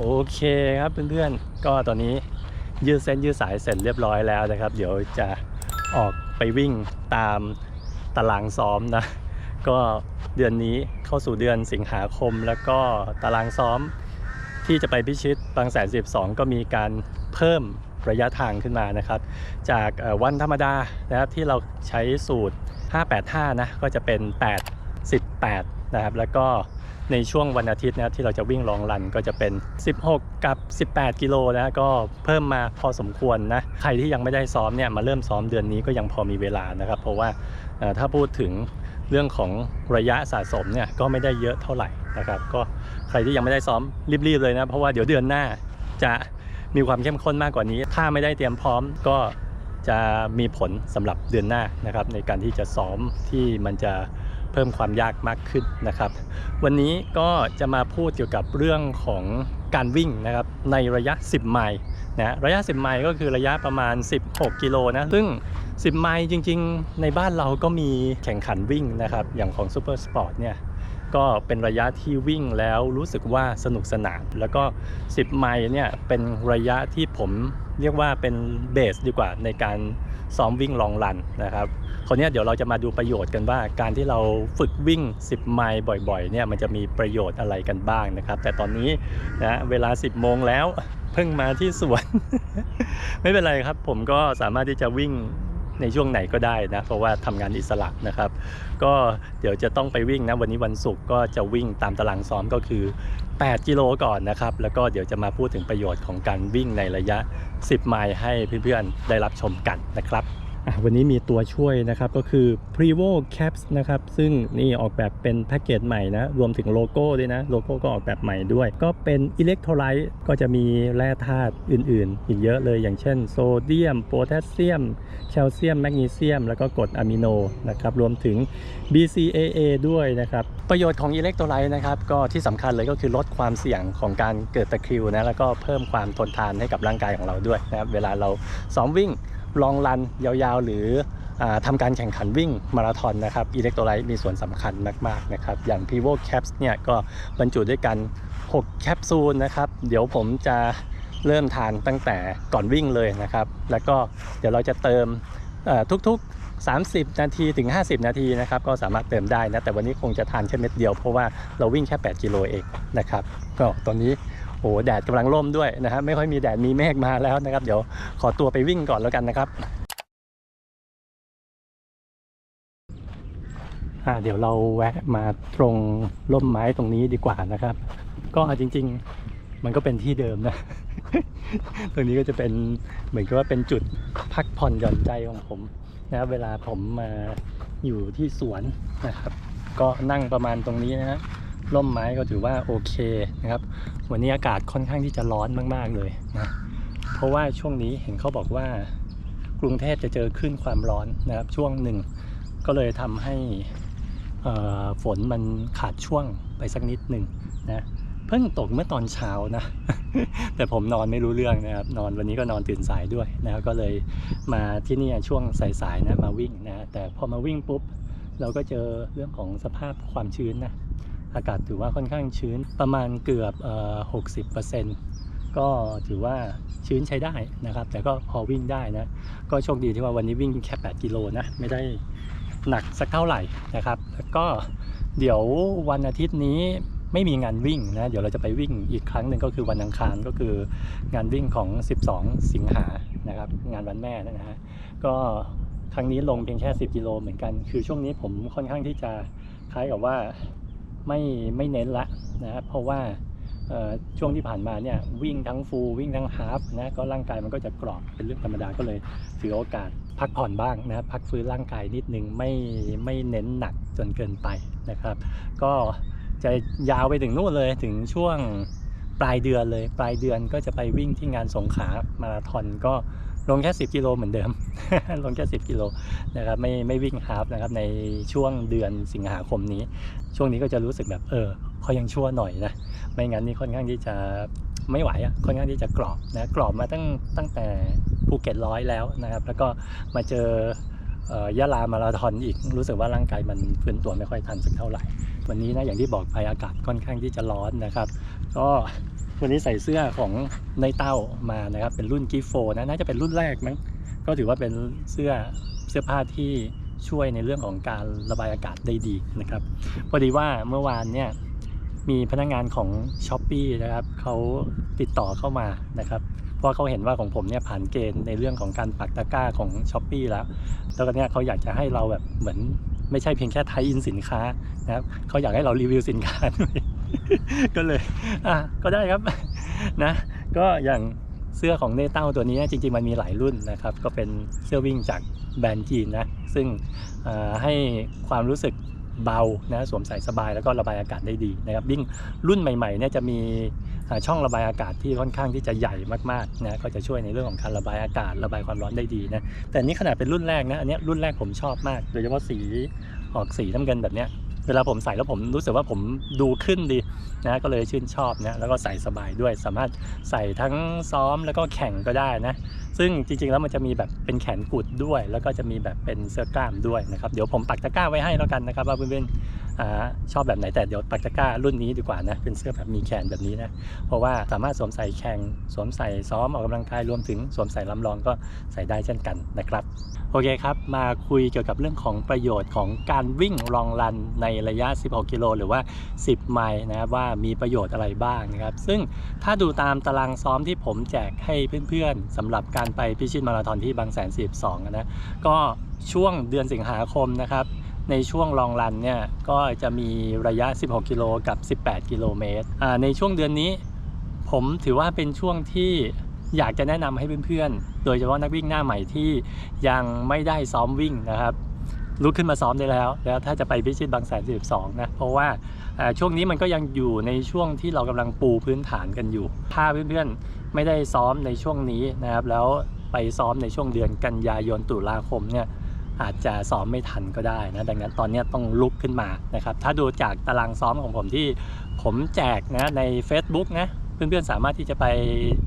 โอเคครับเพื่อนๆก็ตอนนี้ยืดเส้นยืดสายเสร็จเรียบร้อยแล้วนะครับ เดี๋ยวจะออกไปวิ่งตามตารางซ้อมนะ ก็เดือนนี้เข้าสู่เดือนสิงหาคมแล้วก็ตารางซ้อมที่จะไปพิชิตบางแสน12 ก็มีการเพิ่มระยะทางขึ้นมานะครับ จากวันธรรมดานะครับที่เราใช้สูตร 585 นะ ก็จะเป็น 8 18 นะครับ แล้วก็ ในช่วงวันอาทิตย์นะที่เราจะวิ่งลองรันก็จะเป็น 16 กับ 18 กิโลนะก็เพิ่มมาพอสมควรนะใครที่ยังไม่ได้ซ้อมเนี่ยมาเริ่มซ้อมเดือนนี้ก็ยังพอมีเวลานะครับ เพราะว่าถ้าพูดถึงเรื่องของระยะสะสมเนี่ยก็ไม่ได้เยอะเท่าไหร่นะครับ ก็ใครที่ยังไม่ได้ซ้อมรีบๆเลยนะเพราะว่าเดี๋ยวเดือนหน้าจะมีความเข้มข้นมากกว่านี้ ถ้าไม่ได้เตรียมพร้อมก็จะมีผลสำหรับเดือนหน้านะครับ ในการที่จะซ้อมที่มันจะ เพิ่มความยากมากขึ้นนะครับ วันนี้ก็จะมาพูดเกี่ยวกับเรื่องของการวิ่งนะครับในระยะ 10 ไมล์นะระยะ 10 ไมล์ก็คือระยะประมาณ 16 กิโลนะซึ่ง 10 ไมล์จริง ๆ ในบ้านเราก็มีแข่งขันวิ่งนะครับ อย่างของ Super Sport เนี่ยก็เป็นระยะที่วิ่งแล้วรู้สึกว่าสนุกสนาน แล้วก็ 10 ไมล์เนี่ยเป็นระยะที่ผมเรียกว่าเป็นเบสดีกว่าในการ ซ้อมวิ่งลองรันนะครับคราวเนี้ยเดี๋ยวเราจะมาดูประโยชน์กันว่า การที่เราฝึกวิ่ง 10 ไมล์บ่อยๆเนี่ยมันจะมีประโยชน์อะไรกันบ้างนะครับ แต่ตอนนี้นะเวลา 10 โมงแล้วเพิ่งมาที่สวน ไม่เป็นไรครับ ผมก็สามารถที่จะวิ่ง ในช่วงไหนก็ได้นะ เพราะว่าทำงานอิสระนะครับ ก็เดี๋ยวจะต้องไปวิ่งนะ วันนี้วันศุกร์ก็จะวิ่งตามตารางซ้อมก็คือ 8 กิโลก่อนนะครับ แล้วก็เดี๋ยวจะมาพูดถึงประโยชน์ของการวิ่งในระยะ 10 ไมล์ให้เพื่อนๆได้รับชมกันนะครับ วันนี้มีตัวช่วยนะครับก็คือ Prevo Caps นะครับ ซึ่งนี่ออกแบบเป็นแพ็กเกจใหม่นะ รวมถึงโลโก้ด้วยนะ โลโก้ก็ออกแบบใหม่ด้วย ก็เป็นอิเล็กโทรไลต์ก็จะมีแร่ธาตุอื่นๆ อีกเยอะเลยอย่างเช่นโซเดียมโพแทสเซียมแคลเซียมแมกนีเซียม แล้วก็กรดอะมิโนนะครับ รวมถึง BCAA ด้วยนะครับ ประโยชน์ของอิเล็กโทรไลต์นะครับ ก็ที่สำคัญเลยก็คือลดความเสี่ยงของการเกิดตะคริวนะแล้วก็เพิ่มความทนทานให้กับร่างกายของเราด้วยนะครับเวลาเราซ้อมวิ่ง ลองรันยาวๆ หรืออทำการแข่งขันวิ่งมาราธอนนะครับอิเล็กโทรไลต์มีส่วนสำคัญมากๆนะครับอย่าง Pivo Caps เนี่ยก็บรรจุด้วยกัน 6 แคปซูลนะครับเดี๋ยวผมจะเริ่มทานตั้งแต่ก่อนวิ่งเลยนะครับ แล้วก็เดี๋ยวเราจะเติมทุกๆ 30 นาทีถึง 50 นาทีนะครับก็สามารถเติมได้นะแต่วันนี้คงจะทานแค่เม็ดเดียวเพราะว่าเราวิ่งแค่ 8 กิโลเองนะครับก็ตอนนี้ โอ้โหแดดกำลังร่มด้วยนะครับไม่ค่อยมีแดดมีเมฆมาแล้วนะครับ เดี๋ยวขอตัวไปวิ่งก่อนแล้วกันนะครับเดี๋ยวเราแวะมาตรงร่มไม้ตรงนี้ดีกว่านะครับ ก็จริง ๆ มันก็เป็นที่เดิมนะ ตรงนี้ก็จะเป็นเหมือนกับว่าเป็นจุดพักผ่อนหย่อนใจของผมนะครับเวลาผมมาอยู่ที่สวนนะครับ ก็นั่งประมาณตรงนี้นะฮะ ร่มไม้ก็ถือว่าโอเคนะครับ วันนี้อากาศค่อนข้างที่จะร้อนมากๆเลยนะเพราะว่าช่วงนี้เห็นเขาบอกว่ากรุงเทพจะเจอคลื่นความร้อนนะครับช่วงหนึ่งก็เลยทำให้ฝนมันขาดช่วงไปสักนิดหนึ่งนะเพิ่งตกเมื่อตอนเช้านะ แต่ผมนอนไม่รู้เรื่องนะครับ นอนวันนี้ก็นอนตื่นสายด้วยนะก็เลยมาที่นี่ช่วงสายๆนะมาวิ่งนะแต่พอมาวิ่งปุ๊บ เราก็เจอเรื่องของสภาพความชื้นนะ อากาศถือว่าค่อนข้างชื้นประมาณเกือบหกสิบเปอร์เซ็นต์ก็ถือว่าชื้นใช้ได้นะครับ แต่ก็พอวิ่งได้นะ ก็โชคดีที่ว่าวันนี้วิ่งแค่ 8 กิโลนะ ไม่ได้หนักสักเท่าไหร่นะครับ แล้วก็เดี๋ยววันอาทิตย์นี้ไม่มีงานวิ่งนะ เดี๋ยวเราจะไปวิ่งอีกครั้งหนึ่งก็คือวันอังคารก็คืองานวิ่งของ 12 สิงหานะครับ งานวันแม่นะฮะก็ครั้งนี้ลงเพียงแค่ 10 กิโลเหมือนกัน คือช่วงนี้ผมค่อนข้างที่จะคล้ายกับว่า ไม่ไม่เน้นละนะครับเพราะว่าช่วงที่ผ่านมาเนี่ยวิ่งทั้งฟูวิ่งทั้งฮาฟนะก็ร่างกายมันก็จะกรอบเป็นเรื่องธรรมดาก็เลยถือโอกาสพักผ่อนบ้างนะครับพักฟื้นร่างกายนิดนึงไม่ไม่เน้นหนักจนเกินไปนะครับ ก็จะยาวไปถึงนู่นเลยถึงช่วงปลายเดือนเลย ปลายเดือนก็จะไปวิ่งที่งานสงขามาราธอนก็ ลงแค่ 10 กิโลเหมือนเดิม ลงแค่ 10 กิโลนะครับไม่ไม่วิ่งฮาฟนะครับในช่วงเดือนสิงหาคมนี้ ช่วงนี้ก็จะรู้สึกแบบเออเขายังชั่วหน่อยนะ ไม่งั้นนี่ค่อนข้างที่จะไม่ไหวอะค่อนข้างที่จะกรอบนะกรอบมาตั้งตั้งแต่ภูเก็ตร้อยแล้วนะครับ แล้วก็มาเจอเอ่อยะลามาราธอนอีกรู้สึกว่าร่างกายมันฟื้นตัวไม่ค่อยทันสักเท่าไหร่ วันนี้นะอย่างที่บอกไปอากาศค่อนข้างที่จะร้อนนะครับ ก็ วันนี้ใส่เสื้อของในเต้ามานะครับ เป็นรุ่นกิฟโฟนะ น่าจะเป็นรุ่นแรกมั้ง ก็ถือว่าเป็นเสื้อเสื้อผ้าที่ช่วยในเรื่องของการระบายอากาศได้ดีนะครับ พอดีว่าเมื่อวานเนี่ยมีพนักงานของ s h อ p e e นะครับเขาติดต่อเข้ามานะครับ เพราะเขาเห็นว่าของผมเนี่ยผ่านเกณฑ์ในเรื่องของการปักตะกร้าของ s h อ p e e แล้ว แล้วก็เนี่ยเขาอยากจะให้เราแบบเหมือนไม่ใช่เพียงแค่ไทยอินสินค้านะครับเขาอยากให้เรารีวิวสินค้าด้วย ก็เลยอะก็ได้ครับนะ ก็อย่างเสื้อของเนเต้าตัวนี้จริงๆมันมีหลายรุ่นนะครับ ก็เป็นเสื้อวิ่งจากแบรนด์จีนนะ ซึ่งให้ความรู้สึกเบานะสวมใส่สบายแล้วก็ระบายอากาศได้ดีนะครับวิ่งรุ่นใหม่ๆเนี่ยจะมีช่องระบายอากาศที่ค่อนข้างที่จะใหญ่มากๆนะก็จะช่วยในเรื่องของการระบายอากาศระบายความร้อนได้ดีนะแต่นี้ขนาดเป็นรุ่นแรกนะอันเนี้ยรุ่นแรกผมชอบมาก โดยเฉพาะสีออกสีน้ำเงินแบบเนี้ย เวลาผมใส่แล้วผมรู้สึกว่าผมดูขึ้นดีนะก็เลยชื่นชอบนะแล้วก็ใส่สบายด้วยสามารถใส่ทั้งซ้อมแล้วก็แข่งก็ได้นะซึ่งจริงๆแล้วมันจะมีแบบเป็นแขนกุดด้วย แล้วก็จะมีแบบเป็นเสื้อกล้ามด้วยนะครับเดี๋ยวผมปักตะกร้าไว้ให้แล้วกันนะครับว่าเพื่อนๆ ชอบแบบไหนแต่เดี๋ยวปักตะกร้ารุ่นนี้ดีกว่านะเป็นเสื้อแบบมีแขนแบบนี้นะเพราะว่าสามารถสวมใส่แข่งสวมใส่ซ้อมออกกำลังกายรวมถึงสวมใส่ลำลองก็ใส่ได้เช่นกันนะครับโอเคครับมาคุยเกี่ยวกับเรื่องของประโยชน์ของการวิ่งลองรันในระยะ 16 กิโลหรือว่า 10 ไมล์นะว่ามีประโยชน์อะไรบ้างนะครับซึ่งถ้าดูตามตารางซ้อมที่ผมแจกให้เพื่อนๆสำหรับการไปพิชิตมาราธอนที่บางแสน 42 นะก็ช่วงเดือนสิงหาคมนะครับ ในช่วงลองรันเนี่ยก็จะมีระยะ 16 กิโลกับ 18 กิโลเมตรอ่าในช่วงเดือนนี้ ผมถือว่าเป็นช่วงที่อยากจะแนะนำให้เพื่อนๆ โดยเฉพาะนักวิ่งหน้าใหม่ที่ยังไม่ได้ซ้อมวิ่งนะครับลุกขึ้นมาซ้อมได้แล้ว แล้วถ้าจะไปพิชิตบางแสน42 นะ เพราะว่าอ่าช่วงนี้มันก็ยังอยู่ในช่วงที่เรากำลังปูพื้นฐานกันอยู่ ถ้าเพื่อนๆ ไม่ได้ซ้อมในช่วงนี้นะครับ แล้วไปซ้อมในช่วงเดือนกันยายนตุลาคมเนี่ย อาจจะซ้อมไม่ทันก็ได้นะดังนั้นตอนนี้ต้องลุกขึ้นมานะครับถ้าดูจากตารางซ้อมของผมที่ผมแจกนะใน Facebook นะเพื่อนๆสามารถที่จะไป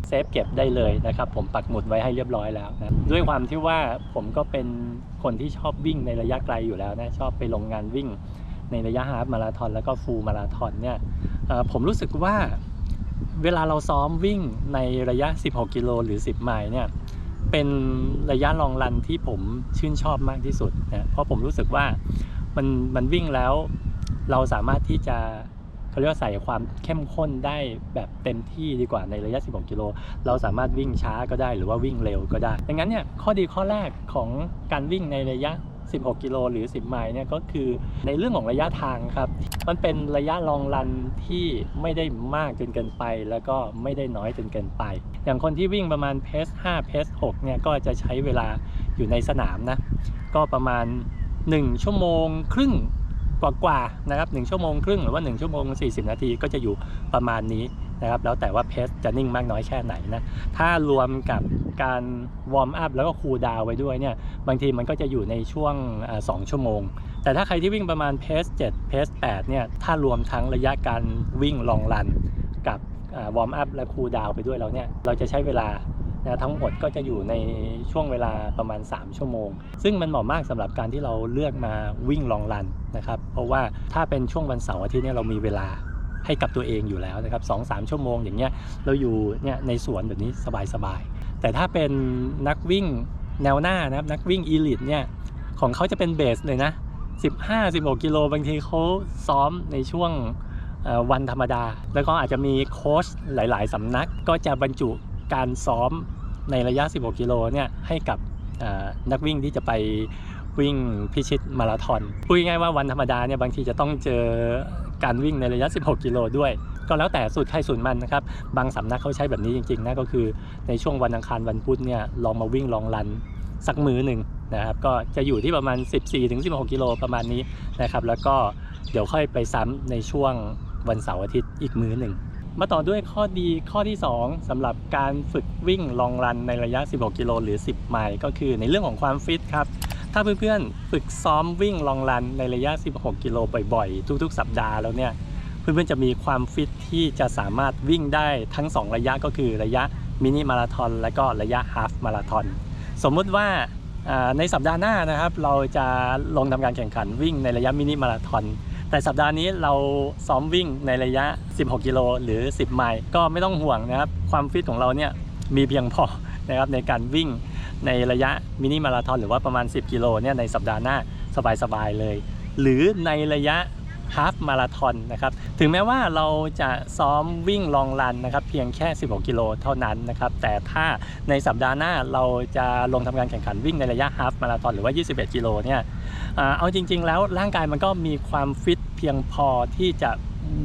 เซฟเก็บได้เลยนะครับ ผมปักหมุดไว้ให้เรียบร้อยแล้วนะด้วยความที่ว่าผมก็เป็นคนที่ชอบวิ่งในระยะไกลอยู่แล้วนะชอบไปลงงานวิ่งในระยะฮาล์ฟมาราธอนแล้วก็ฟูลมาราธอนเนี่ยผมรู้สึกว่าเวลาเราซ้อมวิ่งในระยะ 16 กิโลหรือ 10 ไมล์เนี่ย เป็นระยะลองรันที่ผมชื่นชอบมากที่สุดนะเพราะผมรู้สึกว่ามันมันวิ่งแล้วเราสามารถที่จะเขาเรียกว่าใส่ความเข้มข้นได้แบบเต็มที่ดีกว่าในระยะ 16 กิโล เราสามารถวิ่งช้าก็ได้หรือว่าวิ่งเร็วก็ได้ ดังนั้นเนี่ยข้อดีข้อแรกของการวิ่งในระยะ 16 กิโลหรือ 10 ไมล์เนี่ยก็คือในเรื่องของระยะทางครับ มันเป็นระยะลองรันที่ไม่ได้มากจนเกินไป แล้วก็ไม่ได้น้อยจนเกินไป อย่างคนที่วิ่งประมาณเพส5เพส6เนี่ยก็จะใช้เวลาอยู่ในสนามนะ ก็ประมาณ 1 ชั่วโมงครึ่งกว่าๆนะครับ1ชั่วโมงครึ่งหรือว่า 1 ชั่วโมง 40 นาทีก็จะอยู่ประมาณนี้ นะครับแล้วแต่ว่าเพสจะนิ่งมากน้อยแค่ไหนนะถ้ารวมกับการวอร์มอัพแล้วก็คูลดาวไว้ด้วยเนี่ยบางทีมันก็จะอยู่ในช่วง 2 ชั่วโมง แต่ถ้าใครที่วิ่งประมาณเพส7เพส8เนี่ยถ้ารวมทั้งระยะการวิ่งลองรันกับวอร์มอัพและคูลดาวไปด้วยแล้วเนี่ยเราจะใช้เวลานะทั้งหมดก็จะอยู่ในช่วงเวลาประมาณ 3 ชั่วโมง ซึ่งมันเหมาะมากสำหรับการที่เราเลือกมาวิ่งลองรันนะครับ เพราะว่าถ้าเป็นช่วงวันเสาร์อาทิตย์เนี่ยเรามีเวลา ให้กับตัวเองอยู่แล้วนะครับสองสามชั่วโมงอย่างเงี้ยเราอยู่เนี่ยในสวนแบบนี้สบายๆ แต่ถ้าเป็นนักวิ่งแนวหน้านะครับนักวิ่งอีลิทเนี่ยของเขาจะเป็นเบสเลยนะ 15-16 กิโลบางทีเขาซ้อมในช่วงวันธรรมดา แล้วก็อาจจะมีโค้ชหลาย ๆ สำนักก็จะบรรจุการซ้อมในระยะ 16 กิโลเนี่ยให้กับนักวิ่งที่จะไปวิ่งพิชิตมาราธอนพูดง่ายๆว่าวันธรรมดาเนี่ยบางทีจะต้องเจอ การวิ่งในระยะ 16 กิโลด้วย ก็แล้วแต่สูตรใครสูตรมันนะครับ บางสำนักเขาใช้แบบนี้จริงๆนะก็คือในช่วงวันอังคารวันพุธเนี่ยลองมาวิ่งลองรันสักมือหนึ่งนะครับก็จะอยู่ที่ประมาณ 14-16 กิโลประมาณนี้นะครับแล้วก็เดี๋ยวค่อยไปซ้ำในช่วงวันเสาร์อาทิตย์อีกมื้อหนึ่งมาต่อด้วยข้อดีข้อที่ 2สำหรับการฝึกวิ่งลองรันในระยะ 16 กิโลหรือ 10 ไมล์ก็คือในเรื่องของความฟิตครับ ถ้าเพื่อนๆฝึกซ้อมวิ่งลองรันในระยะ 16 กิโลบ่อยๆ ทุกๆ สัปดาห์แล้วเนี่ยเพื่อนๆจะมีความฟิตที่จะสามารถวิ่งได้ทั้ง 2 ระยะก็คือระยะมินิมาราทอนและก็ระยะฮาฟมาราทอนสมมุติว่าอ่าในสัปดาห์หน้านะครับ เราจะลงทำการแข่งขันวิ่งในระยะมินิมาราทอนแต่สัปดาห์นี้เราซ้อมวิ่งในระยะ 16 กิโลหรือ 10 ไมล์ก็ไม่ต้องห่วงนะครับ ความฟิตของเราเนี่ยมีเพียงพอนะครับในการวิ่ง ในระยะมินิมาราธอนหรือว่าประมาณ 10 กิโลเนี่ยในสัปดาห์หน้าสบายๆเลย หรือในระยะฮาฟมาราธอนนะครับถึงแม้ว่าเราจะซ้อมวิ่งลองรันนะครับเพียงแค่ 16 กิโลเท่านั้นนะครับแต่ถ้าในสัปดาห์หน้าเราจะลงทำการแข่งขันวิ่งในระยะฮาฟมาราธอนหรือว่า 21 กิโลเนี่ยเอาจริง ๆ แล้วร่างกายมันก็มีความฟิตเพียงพอที่จะ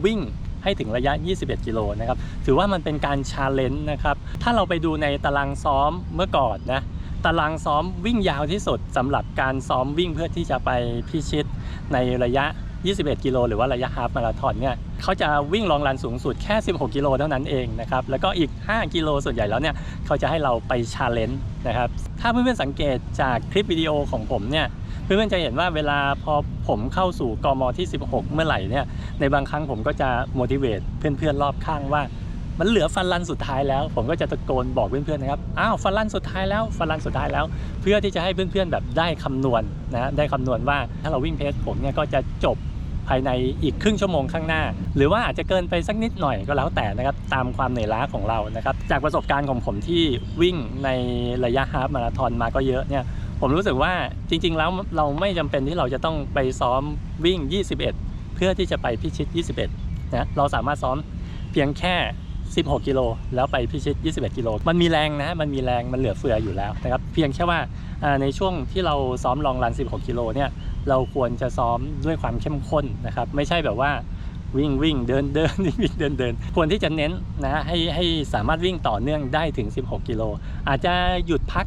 วิ่งให้ถึงระยะ 21 กิโลนะครับถือว่ามันเป็นการชาเลนจ์นะครับถ้าเราไปดูในตารางซ้อมเมื่อก่อนนะ ตารางซ้อมวิ่งยาวที่สุดสำหรับการซ้อมวิ่งเพื่อที่จะไปพิชิตในระยะ 21 กิโลหรือว่าระยะฮาฟมาราธอนเนี่ยเขาจะวิ่งลองรันสูงสุดแค่ 16 กิโลเท่านั้นเองนะครับแล้วก็อีก 5 กิโลส่วนใหญ่แล้วเนี่ยเขาจะให้เราไปชาเลนจ์นะครับถ้าเพื่อนๆสังเกตจากคลิปวิดีโอของผมเนี่ยเพื่อนๆจะเห็นว่าเวลาพอผมเข้าสู่กมที่ 16 เมื่อไหร่เนี่ยในบางครั้งผมก็จะ motivate เพื่อนๆรอบข้างว่า มันเหลือฟันรันสุดท้ายแล้ว ผมก็จะตะโกนบอกเพื่อนๆนะครับอ้าวฟันรันสุดท้ายแล้วฟันรันสุดท้ายแล้ว เพื่อที่จะให้เพื่อนๆแบบได้คำนวณนะได้คำนวณว่าถ้าเราวิ่งเพจผมเนี่ยก็จะจบภายในอีกครึ่งชั่วโมงข้างหน้า หรือว่าอาจจะเกินไปสักนิดหน่อยก็แล้วแต่นะครับตามความเหนื่อยล้าของเรานะครับจากประสบการณ์ของผมที่วิ่งในระยะฮาฟมาราธอนมาก็เยอะเนี่ยผมรู้สึกว่าจริง ๆ แล้วเราไม่จำเป็นที่เราจะต้องไปซ้อมวิ่ง 21 เพื่อที่จะไปพิชิต 21นะเราสามารถซ้อมเพียงแค่ 16 กิโล แล้วไปพิชิต 21 กิโล มันมีแรงนะ มันมีแรง มันเหลือเฟืออยู่แล้วนะครับ เพียงแค่ว่าในช่วงที่เราซ้อมลองรัน 16 กิโลเนี่ย เราควรจะซ้อมด้วยความเข้มข้นนะครับ ไม่ใช่แบบว่าวิ่งวิ่งเดินเดินวิ่งเดินเดินควรที่จะเน้นนะให้ให้สามารถวิ่งต่อเนื่องได้ถึง 16 กิโล อาจจะหยุดพัก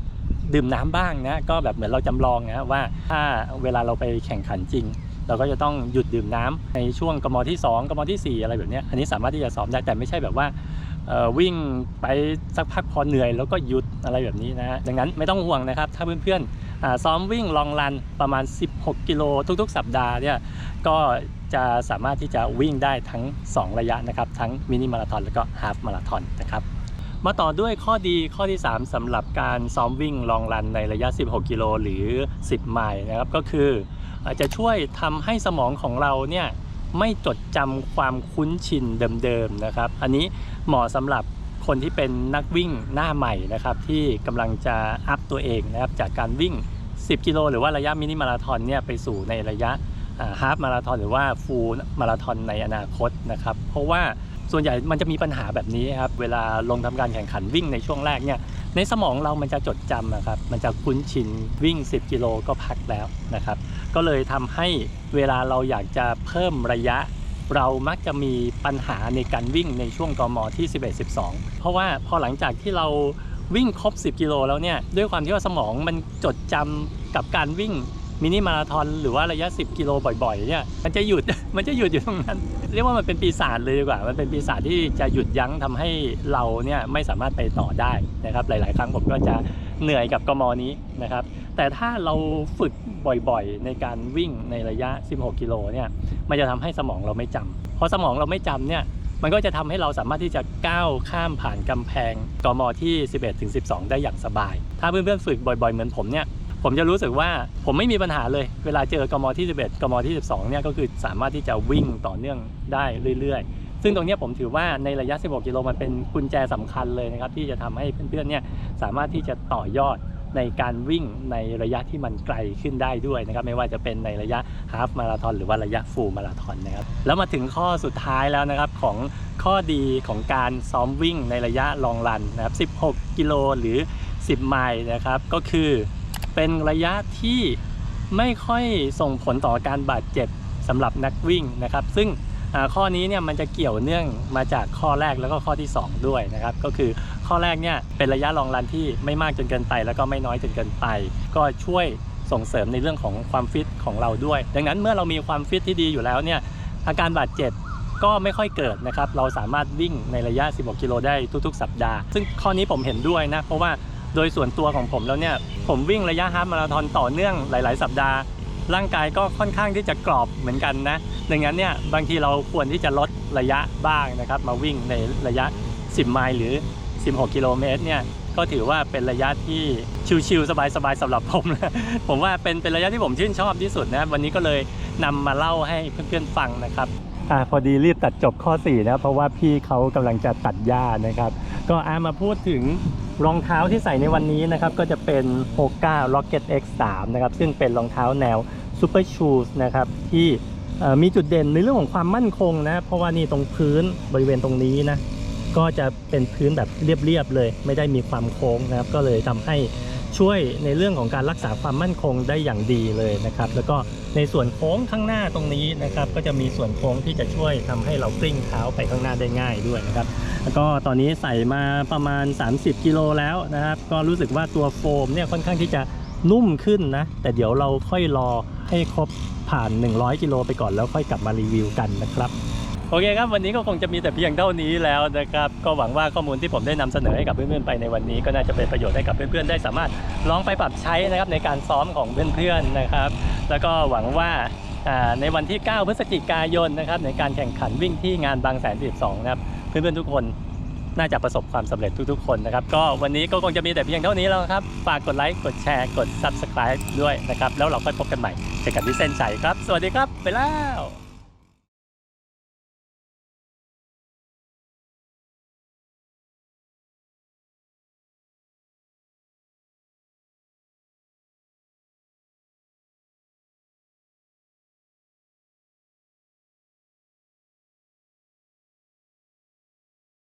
ดื่มน้ำบ้างนะ ก็แบบเหมือนเราจำลองนะว่าถ้าเวลาเราไปแข่งขันจริง เราก็จะต้องหยุดดื่มน้ำในช่วงกมที่ 2กมทีสี่ 4 อะไรแบบนี้อันนี้สามารถที่จะซ้อมได้แต่ไม่ใช่แบบว่าวิ่งไปสักพักพอเหนื่อยแล้วก็หยุดอะไรแบบนี้นะดังนั้นไม่ต้องห่วงนะครับ ถ้าเพื่อนๆซ้อมวิ่งลองรันประมาณ 16 กิโลทุกๆ สัปดาห์เนี่ยก็จะสามารถที่จะวิ่งได้ทั้ง 2 ระยะนะครับ ทั้งมินิมาราธอนแล้วก็ฮาฟมาราธอนนะครับมาต่อด้วยข้อดีข้อที่ 3สำหรับการซ้อมวิ่งลองรันในระยะ 16 กิโลหรือ 10 ไมล์นะครับก็คือ จจะช่วยทำให้สมองของเราเนี่ยไม่จดจำความคุ้นชินเดิมๆนะครับ อันนี้เหมาะสำหรับคนที่เป็นนักวิ่งหน้าใหม่นะครับ ที่กำลังจะอัพตัวเองนะครับจากการวิ่ง 10 กิโลหรือว่าระยะมินิมาราธอนเนี่ยไปสู่ในระยะฮาฟมาราธอนหรือว่าฟูลมาราธอนในอนาคตนะครับ เพราะว่า ส่วนใหญ่มันจะมีปัญหาแบบนี้ครับ เวลาลงทำการแข่งขันวิ่งในช่วงแรกเนี่ย ในสมองเรามันจะจดจำนะครับ มันจะคุ้นชินวิ่ง 10 กิโลก็พักแล้วนะครับ ก็เลยทำให้เวลาเราอยากจะเพิ่มระยะ เรามักจะมีปัญหาในการวิ่งในช่วงกมที่ 11 12 เพราะว่าพอหลังจากที่เราวิ่งครบ 10 กิโลแล้วเนี่ย ด้วยความที่ว่าสมองมันจดจำกับการวิ่ง มินิมาราธอนหรือว่าระยะ 10 กิโลบ่อยๆเนี่ยมันจะหยุดมันจะหยุดอยู่ตรงนั้น เรียกว่ามันเป็นปีศาจเลยดีกว่า มันเป็นปีศาจที่จะหยุดยั้งทำให้เราเนี่ยไม่สามารถไปต่อได้นะครับ หลาย ๆ ครั้งผมก็จะเหนื่อยกับกมอนี้นะครับ แต่ถ้าเราฝึกบ่อยๆ ในการวิ่งในระยะ 16 กิโลเนี่ยมันจะทำให้สมองเราไม่จำพอสมองเราไม่จำเนี่ยมันก็จะทำให้เราสามารถที่จะก้าวข้ามผ่านกำแพงกมที่ 11ถึง12 ได้อย่างสบาย ถ้าเพื่อนๆฝึกบ่อยๆ เหมือนผมเนี่ย ผมจะรู้สึกว่าผมไม่มีปัญหาเลย เวลาเจอกมที่ 11กมที่ 12 เนี่ยก็คือสามารถที่จะวิ่งต่อเนื่องได้เรื่อยๆ ซึ่งตรงนี้ผมถือว่าในระยะ 16 กิโลมันเป็นกุญแจสำคัญเลยนะครับ ที่จะทำให้เพื่อนๆ เนี่ยสามารถที่จะต่อยอดในการวิ่งในระยะที่มันไกลขึ้นได้ด้วยนะครับ ไม่ว่าจะเป็นในระยะฮาฟมาราธอนหรือว่าระยะฟูลมาราธอนนะครับ แล้วมาถึงข้อสุดท้ายแล้วนะครับของข้อดีของการซ้อมวิ่งในระยะลองรันนะครับ 16 กิโลหรือ 10 ไมล์นะครับ ก็คือ เป็นระยะที่ไม่ค่อยส่งผลต่อการบาดเจ็บสำหรับนักวิ่งนะครับ ซึ่งข้อนี้เนี่ยมันจะเกี่ยวเนื่องมาจากข้อแรกแล้วก็ข้อที่ 2 ด้วยนะครับ ก็คือข้อแรกเนี่ยเป็นระยะลองรันที่ไม่มากจนเกินไป แล้วก็ไม่น้อยจนเกินไป ก็ช่วยส่งเสริมในเรื่องของความฟิตของเราด้วย ดังนั้นเมื่อเรามีความฟิตที่ดีอยู่แล้วเนี่ยอาการบาดเจ็บก็ไม่ค่อยเกิดนะครับ เราสามารถวิ่งในระยะ 16 กิโลได้ทุกๆ สัปดาห์ ซึ่งข้อนี้ผมเห็นด้วยนะ เพราะว่า โดยส่วนตัวของผมแล้วเนี่ย ผมวิ่งระยะฮาล์ฟมาราธอนต่อเนื่องหลาย ๆ สัปดาห์ ร่างกายก็ค่อนข้างที่จะกรอบเหมือนกันนะ ดังนั้นเนี่ยบางทีเราควรที่จะลดระยะบ้างนะครับ มาวิ่งในระยะ 10 ไมล์หรือ 16 กิโลเมตรเนี่ยก็ถือว่าเป็นระยะที่ชิลๆสบายๆสำหรับผมนะผมว่าเป็นเป็นระยะที่ผมชื่นชอบที่สุดนะ วันนี้ก็เลยนำมาเล่าให้เพื่อนๆฟังนะครับอ่าพอดีรีบตัดจบข้อ4นะเพราะว่าพี่เขากำลังจะตัดหญ้านะครับ ก็อามาพูดถึง รองเท้าที่ใส่ในวันนี้นะครับก็จะเป็น Hoka Rocket X3 นะครับซึ่งเป็นรองเท้าแนว Super Shoes นะครับที่มีจุดเด่นในเรื่องของความมั่นคงนะเพราะว่านี่ตรงพื้นบริเวณตรงนี้นะก็จะเป็นพื้นแบบเรียบๆเลย ไม่ได้มีความโค้งนะครับก็เลยทำให้ ช่วยในเรื่องของการรักษาความมั่นคงได้อย่างดีเลยนะครับ แล้วก็ในส่วนโค้งข้างหน้าตรงนี้นะครับ ก็จะมีส่วนโค้งที่จะช่วยทำให้เรากลิ้งเท้าไปข้างหน้าได้ง่ายด้วยนะครับ แล้วก็ตอนนี้ใส่มาประมาณ 30 กิโลแล้วนะครับ ก็รู้สึกว่าตัวโฟมเนี่ยค่อนข้างที่จะนุ่มขึ้นนะ แต่เดี๋ยวเราค่อยรอให้ครบผ่าน 100 กิโลไปก่อนแล้วค่อยกลับมารีวิวกันนะครับ โอเคครับวันนี้ก็คงจะมีแต่เพียงเท่านี้แล้วนะครับก็หวังว่าข้อมูลที่ผมได้นำเสนอให้กับเพื่อนๆไปในวันนี้ก็น่าจะเป็นประโยชน์ให้กับเพื่อนๆได้สามารถลองไปปรับใช้นะครับในการซ้อมของเพื่อนๆนะครับ แล้วก็หวังว่าในวันที่ 9 พฤศจิกายนนะครับในการแข่งขันวิ่งที่งานบางแสน12นะครับเพื่อนๆทุกคนน่าจะประสบความสำเร็จทุกๆคนนะครับ ก็วันนี้ก็คงจะมีแต่เพียงเท่านี้แล้วครับ ฝากกดไลค์กดแชร์กด Subscribe ด้วยนะครับ แล้วเราค่อยพบกันใหม่เจอกันที่เส้นชัยครับ สวัสดีครับ ไปแล้ว